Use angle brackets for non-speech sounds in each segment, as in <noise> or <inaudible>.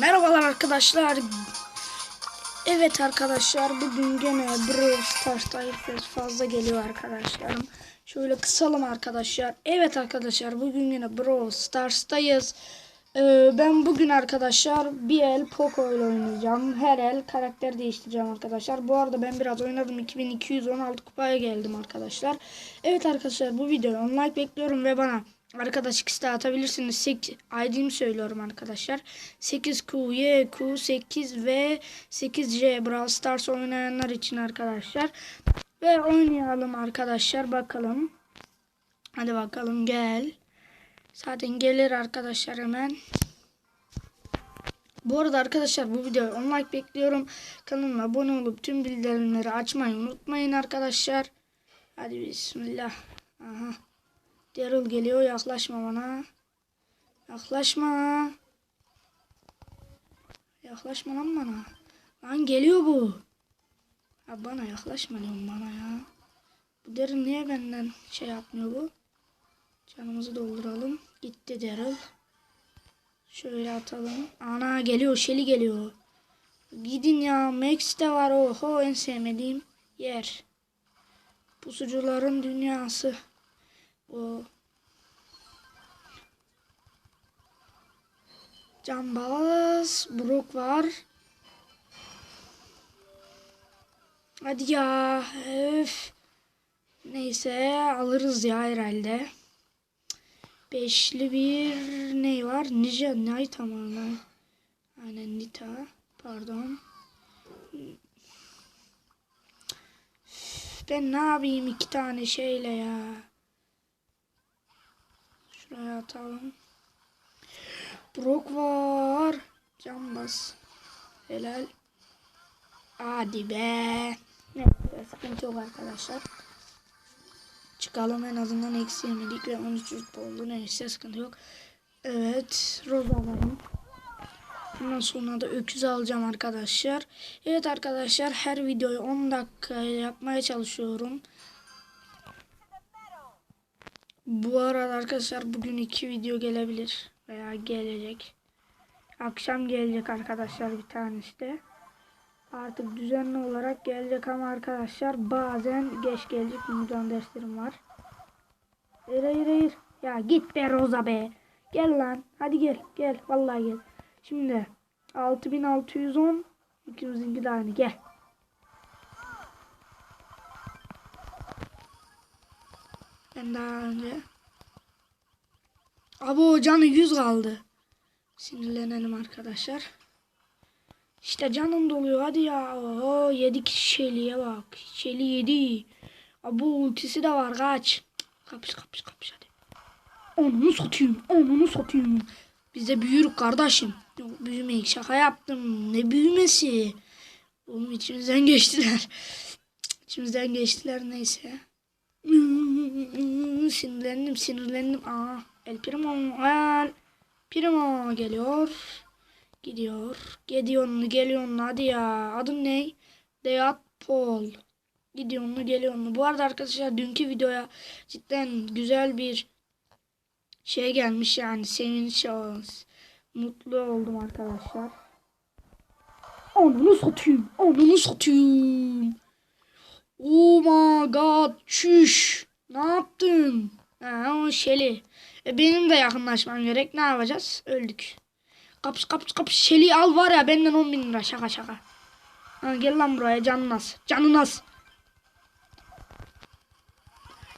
Merhabalar arkadaşlar. Evet arkadaşlar bugün gene Brawl Stars'ta fazla geliyor arkadaşlarım. Şöyle kısalım arkadaşlar. Evet arkadaşlar bugün yine Brawl Stars'tayız. Ee, ben bugün arkadaşlar bir el Poco ile oynayacağım. Her el karakter değiştireceğim arkadaşlar. Bu arada ben biraz oynadım. 2216 kupaya geldim arkadaşlar. Evet arkadaşlar bu videoya 10 like bekliyorum ve bana Arkadaş ikisi atabilirsiniz. 8 ID'mi söylüyorum arkadaşlar. 8Q, 8 ve 8J Brawl Stars oynayanlar için arkadaşlar. Ve oynayalım arkadaşlar bakalım. Hadi bakalım gel. Zaten gelir arkadaşlar hemen. Bu arada arkadaşlar bu videoya 10 like bekliyorum. Kanalıma abone olup tüm bildirimleri açmayı unutmayın arkadaşlar. Hadi bismillah. Aha. Daryl geliyor yaklaşma bana. Yaklaşma. Yaklaşma lan bana. Lan geliyor bu. Ya bana yaklaşma diyorum bana ya. Bu Daryl niye benden şey yapmıyor bu? Canımızı dolduralım. Gitti Daryl. Şöyle atalım. Ana geliyor. Shelly geliyor. Gidin ya. Max de var. Oho en sevmediğim yer. Pusucuların dünyası. O Cambaz, Brook var. Hadi ya. Öf. Neyse alırız ya herhalde. Beşli bir ne var? Ninja Knight tamamen. Aynen Nita. Pardon. Ben ne yapayım iki tane şeyle ya. Şuraya atalım. Brock var. Cambaz. Helal. Hadi be. Neyse sıkıntı yok arkadaşlar. Çıkalım en azından eksi yemedik ve 13 rütbe oldu. Neyse sıkıntı yok. Evet. Roza alalım. Ondan sonra da öküz alacağım arkadaşlar. Evet arkadaşlar her videoyu 10 dakika yapmaya çalışıyorum. Bu arada arkadaşlar bugün iki video gelebilir veya gelecek. Akşam gelecek arkadaşlar bir tanesi de. Artık düzenli olarak gelecek ama arkadaşlar bazen geç gelecek. Müdan derslerim var. Hayır hayır. Ya git be Roza be. Gel lan. Hadi gel. Gel. Vallahi gel. Şimdi 6610 ikimizinki de aynı. Gel. Ben daha önce. Abo canı 100 kaldı. Sinirlenelim arkadaşlar. İşte canım doluyor hadi ya. Oo, yedik Şeli'ye bak. Şeli yedi. Abo ultisi de var kaç. Kapış kapış kapış hadi. Onunu satayım. Onunu satayım. Biz de büyürük kardeşim. Yok büyümeyik şaka yaptım. Ne büyümesi. Oğlum içimizden geçtiler. <laughs> İçimizden geçtiler neyse. Sinirlendim sinirlendim. Aa, El Primo El Primo geliyor. Gidiyor. Gidiyor geliyor hadi ya. Adın ne? Deyat Paul. Gidiyor mu geliyor mu? Bu arada arkadaşlar dünkü videoya cidden güzel bir şey gelmiş yani sevinç mutlu oldum arkadaşlar. Onunu satayım. Onunu satayım. Oh my god. Çüş. Ne yaptın? Ha, o Şeli. E, benim de yakınlaşmam gerek. Ne yapacağız? Öldük. Kapış kapış kapış. Şeli al var ya benden 10 bin lira. Şaka şaka. Ha, gel lan buraya canın az. Canın az.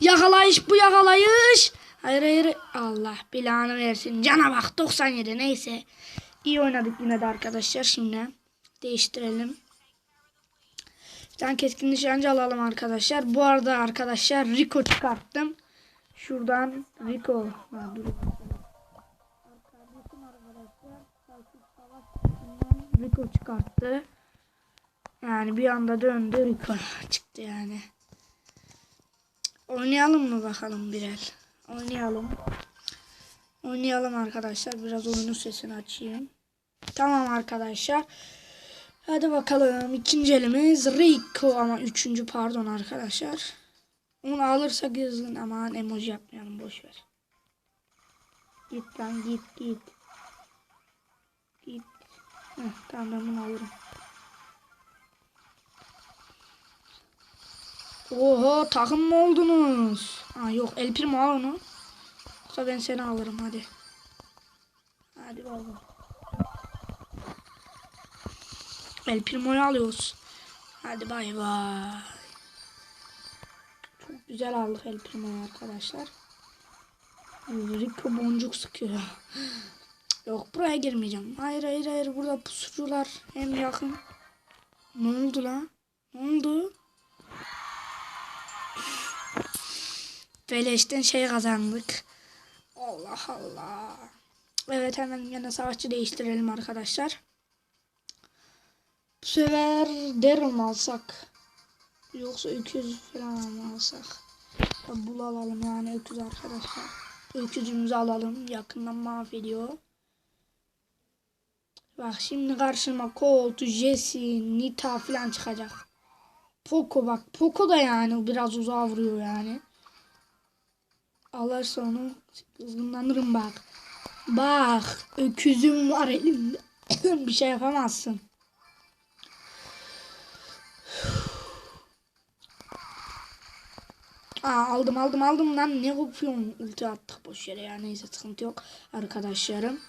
Yakalayış bu yakalayış. Hayır hayır. Allah belanı versin. Cana bak 97 neyse. İyi oynadık yine de arkadaşlar. Şimdi değiştirelim. Bir tane keskin nişancı alalım arkadaşlar. Bu arada arkadaşlar Rico çıkarttım. Şuradan Rico. Ha, dur. Rico çıkarttı. Yani bir anda döndü Rico çıktı yani. Oynayalım mı bakalım Birel? Oynayalım. Oynayalım arkadaşlar. Biraz oyunun sesini açayım. Tamam arkadaşlar. Hadi bakalım. İkinci elimiz Rico ama üçüncü pardon arkadaşlar. Onu alırsak yazın aman emoji yapmayalım boş ver. Git lan git git. Git. Heh, tamam ben bunu alırım. Oho takım mı oldunuz? Ha yok El Primo al onu. Yoksa ben seni alırım hadi. Hadi baba. El Primo'yu alıyoruz. Hadi bay bay. Çok güzel aldık El Primo'yu arkadaşlar. Rico boncuk sıkıyor. Yok buraya girmeyeceğim. Hayır hayır hayır burada pusucular hem yakın. Ne oldu lan? Ne oldu? Beleşten şey kazandık. Allah Allah. Evet hemen yine savaşçı değiştirelim arkadaşlar. Bu sefer Daryl alsak? Yoksa öküz falan mı alsak? Ya Bul alalım yani öküz arkadaşlar. Öküzümüzü alalım. Yakından mahvediyor. Bak şimdi karşıma Colt, Jesse, Nita falan çıkacak. Poco bak. Poco da yani biraz uzağa vuruyor yani. Alırsa onu kızgınlanırım bak. Bak öküzüm var elimde. <coughs> bir şey yapamazsın. Aa, aldım aldım aldım lan ne kopuyorsun ulti attık boş yere ya neyse sıkıntı yok arkadaşlarım.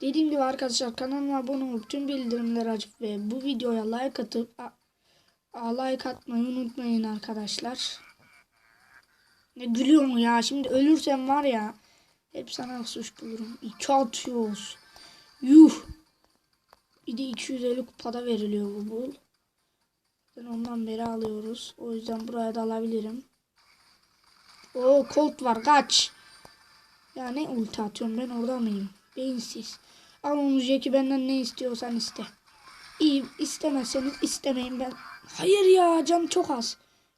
Dediğim gibi arkadaşlar kanalıma abone olup tüm bildirimleri açıp ve bu videoya like atıp a, a, like atmayı unutmayın arkadaşlar. Ne gülüyorsun ya şimdi ölürsem var ya hep sana suç bulurum. İki atıyoruz. Yuh. Bir de 250 kupada veriliyor bu bul. Ben ondan beri alıyoruz. O yüzden buraya da alabilirim. O Colt var kaç. Ya ne ulti atıyorum ben orada mıyım? Beyinsiz. Al onu Jack'i benden ne istiyorsan iste. İyi istemezseniz istemeyin ben. Hayır ya can çok az.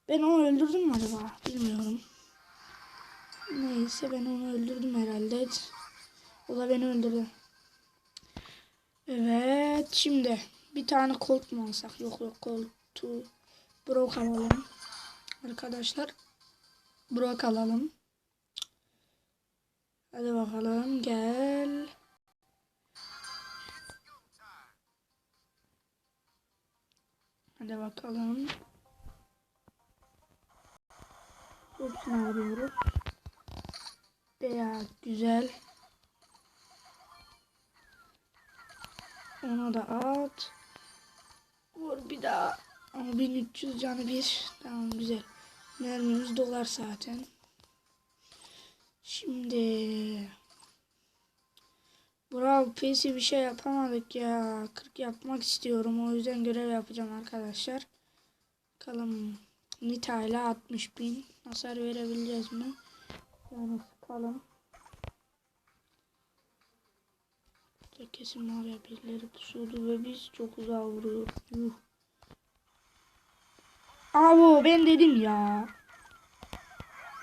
Ben onu öldürdüm mü acaba? Bilmiyorum. Neyse ben onu öldürdüm herhalde. O da beni öldürdü. Evet şimdi bir tane Colt mu alsak? Yok yok Colt'u Brock alalım. Arkadaşlar Brock alalım. Hadi bakalım gel. Hadi bakalım. Hepsini arıyoruz. Veya güzel. Ona da at. Vur bir daha. Ama 1300 canı bir. Tamam güzel. Mermimiz dolar zaten. Şimdi Bravo pesi bir şey yapamadık ya. 40 yapmak istiyorum. O yüzden görev yapacağım arkadaşlar. Bakalım Nita ile 60 bin hasar verebileceğiz mi? Yani sıkalım. Burada kesin var ya birileri pusuyordu ve biz çok uzağa vuruyoruz. Yuh. Aa ben dedim ya.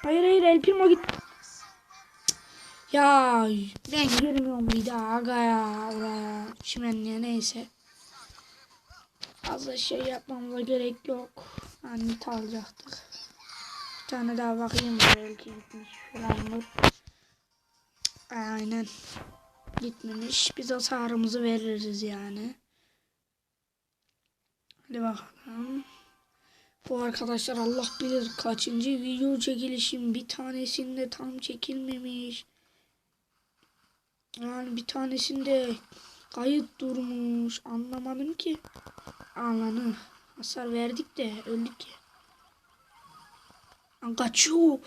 Hayır hayır El Primo git. Ya ben girmiyorum bir daha aga ya oraya çimenliğe neyse. Fazla şey yapmamıza gerek yok. Yani alacaktık. Bir tane daha bakayım belki gitmiş falandır. Aynen. Gitmemiş. Biz hasarımızı veririz yani. Hadi bakalım. Bu arkadaşlar Allah bilir kaçıncı video çekilişim. Bir tanesinde tam çekilmemiş. Yani bir tanesinde kayıt durmuş. Anlamadım ki. Anlanı. Hasar verdik de öldük. Lan Kaçıyor.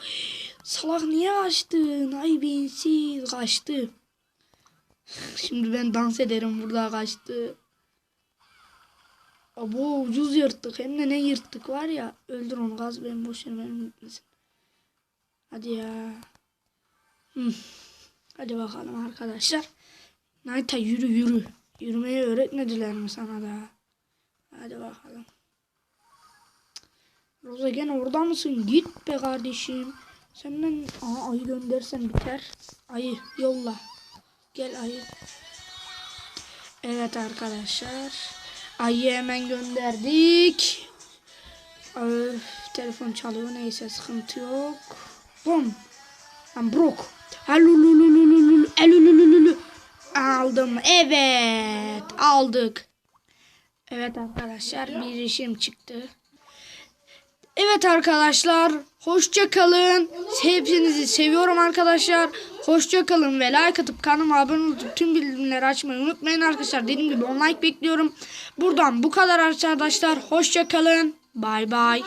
Salak niye açtın? Ay beyinsiz kaçtı. <laughs> Şimdi ben dans ederim burada kaçtı. Abo ucuz yırttık. Hem de ne yırttık var ya. Öldür onu gaz ben boş ver benim gitmesin. Hadi ya. Hadi bakalım arkadaşlar. Nayta yürü yürü. Yürümeyi öğretmediler mi sana da? Hadi bakalım. Roza gene orada mısın? Git be kardeşim. Senden Aa, ayı göndersen biter. Ayı yolla. Gel ayı. Evet arkadaşlar. Ayı hemen gönderdik. Öf, telefon çalıyor neyse sıkıntı yok. Bom. Lan brok. Aldım. Evet. Aldık. Evet arkadaşlar bir işim çıktı. Evet arkadaşlar hoşça kalın. Hepinizi seviyorum arkadaşlar. Hoşça kalın ve like atıp kanalıma abone olup tüm bildirimleri açmayı unutmayın arkadaşlar. Dediğim gibi 10 like bekliyorum. Buradan bu kadar arkadaşlar. Hoşça kalın. Bay bay.